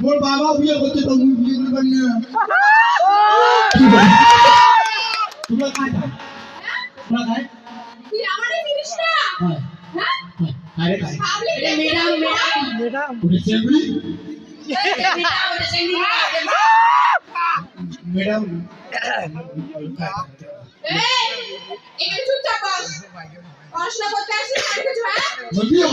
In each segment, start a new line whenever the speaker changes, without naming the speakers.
মোর বাবা বিয়ে করছে তো মুই বিয়ে করতে পারি না। তোমরা খাই তোমরা খাই?
তুই আমারই জিনিস না
হ্যাঁ আরে খাই
পাবলিক ম্যাডাম ম্যাডাম
ওটা সেগুলি ম্যাডাম
বিয়ে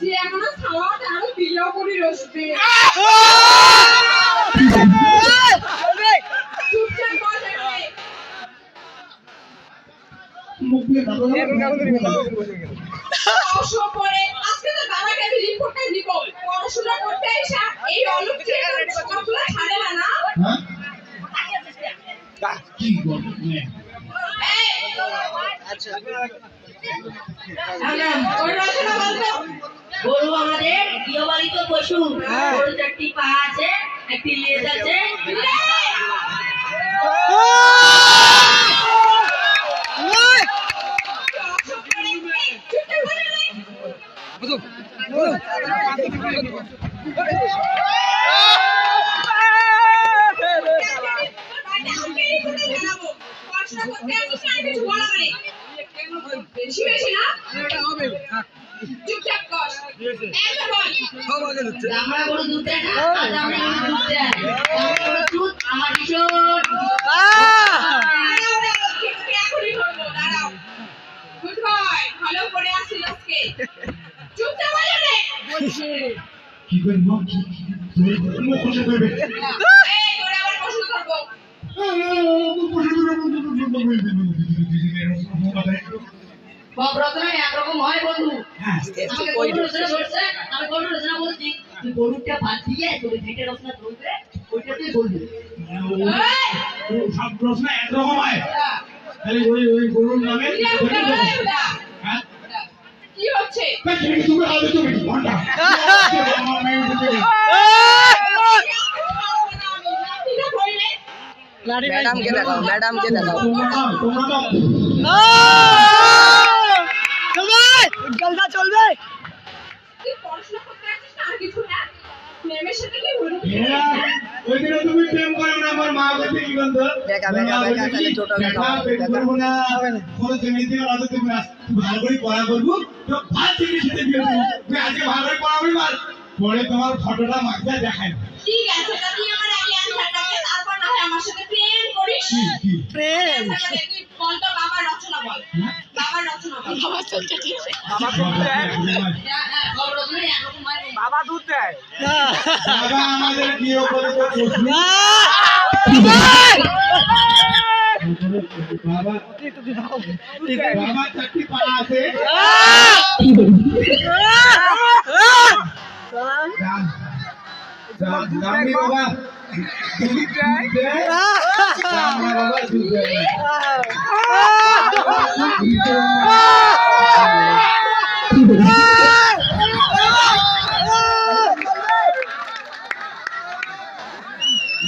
যে এখনও খাওয়া তাহলে বিয়েও করি রসবে চুপচাপ বস এখানে।
মুখ দিয়ে দাদা
পড়াশোনা করে আজকে তো বাবাকে আমি রিপোর্টটা দিব পড়াশোনা করতে আইসা এই অলুপ সবগুলো ছাড়ে না না
হ্যাঁ কি করবে
এই ওই রচনা বলতো
গরু আমাদের গৃহপালিত পশু। গরু চারটি পা আছে একটি লেজ আছে
বেশি বেশি না চুপচাপ কর একবার বল
আমরা গরু
করে
একরকম হয় বন্ধু। গরু রচনা বলছে আমি গরু রচনা বলছি তুই গরুটা বাদ দিয়ে তোর যেটা রচনা ধরবে ওইটা তুই বলবি
সব প্রশ্ন একরকম হয় খালি ওই ওই গরুর নামে
উড়া, উড়া, উড়া, উড়া।
হ্যাঁ
কি হচ্ছে
তুমি আগে তুমি
ঘণ্টা
ম্যাডামকে দেখাও ম্যাডামকে দেখাও
ভালো করে পরে তোমার ফটোটা মাখতে দেখায়।
ঠিক আছে আমার হয় সাথে প্রেম করিস প্রেম তুই বাবার রচনা বল বাবার রচনা বল বাবা চলছে ঠিক হ্যাঁ হ্যাঁ
হয়
দুধ দেয়
বাবা আমাদের করে তো। বাবা আছে বাবা বাবা দুধ দেয় না।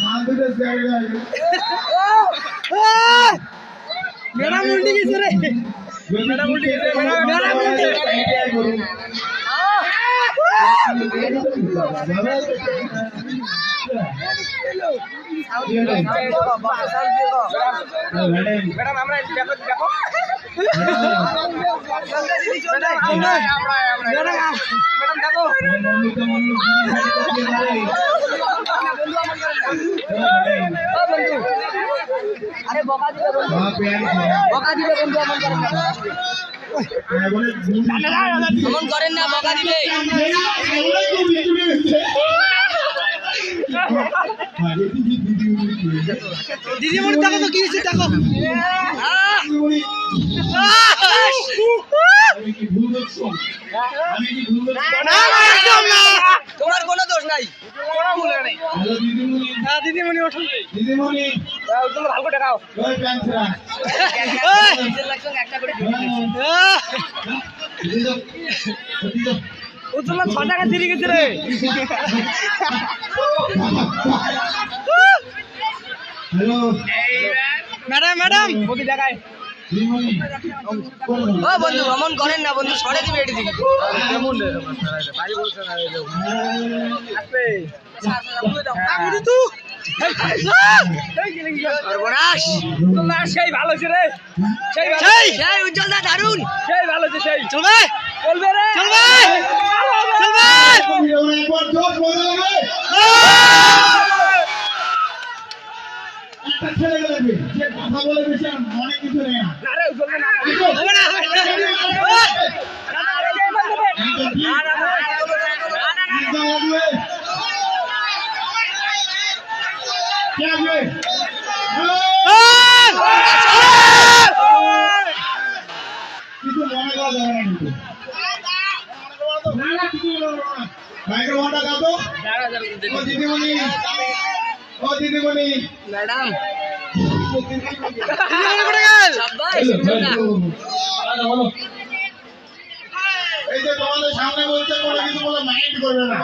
মাদুরে জায়গায়
ম্যাডাম উল্টে গেছে রে
ম্যাডাম
আমরা বকা দিবে বন্ধু এমন করেন না বকা দিবে দিদিমণি দেখো তো কি হয়েছে দেখো। তোমার কোনো দোষ নাই।
দিদিমণি
দিদিমণি ওঠুন।
দিদিমণি
তোমরা ভালো করে দেখাও একটা করে
দিয়ে
গেছে রে।
Hello
madam madam. ওকে দেখায় ও বন্ধু অমন করেন না বন্ধু সরে দিবে এটি দিকে। কেমন সেই ভালো ছে রে। সেই সেই। সেই উজ্জ্বল দা দারুণ সেই ভালো সেই। চলবে। চলবে রে। চলবে
একবার জোর বলে দেবে একটা ছেলে লাগবে যে কথা বলে বেশি আর মনে কিছু নেই না
আরে চলবে না
আসো।
হবে না হবে
একদম লাগবে কে আসবে কিছু মনে করা যাবে না কিন্তু না না কিছু মনে করো না মাইক্রোফোনটা দাও তো ও দিদিমণি ও দিদিমণি
ম্যাডাম
এই যে তোমাদের সামনে বলছে কোনো কিছু বলে মাইন্ড করবে না